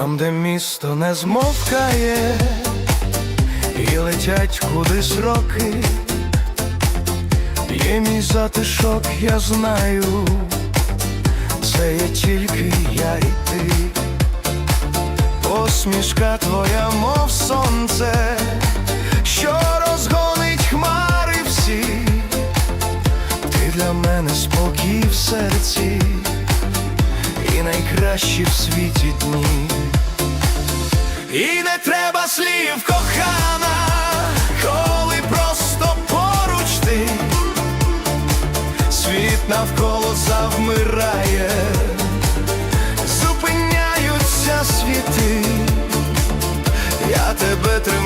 Там, де місто не змовкає, і летять кудись роки, є мій затишок, я знаю, це є тільки я і ти. Посмішка твоя, мов сонце, що розгонить хмари всі, ти для мене спокій в серці і найкращі в світі дні треба слів кохана, коли просто поруч ти світ навколо завмирає, зупиняються світи, я тебе тримаю.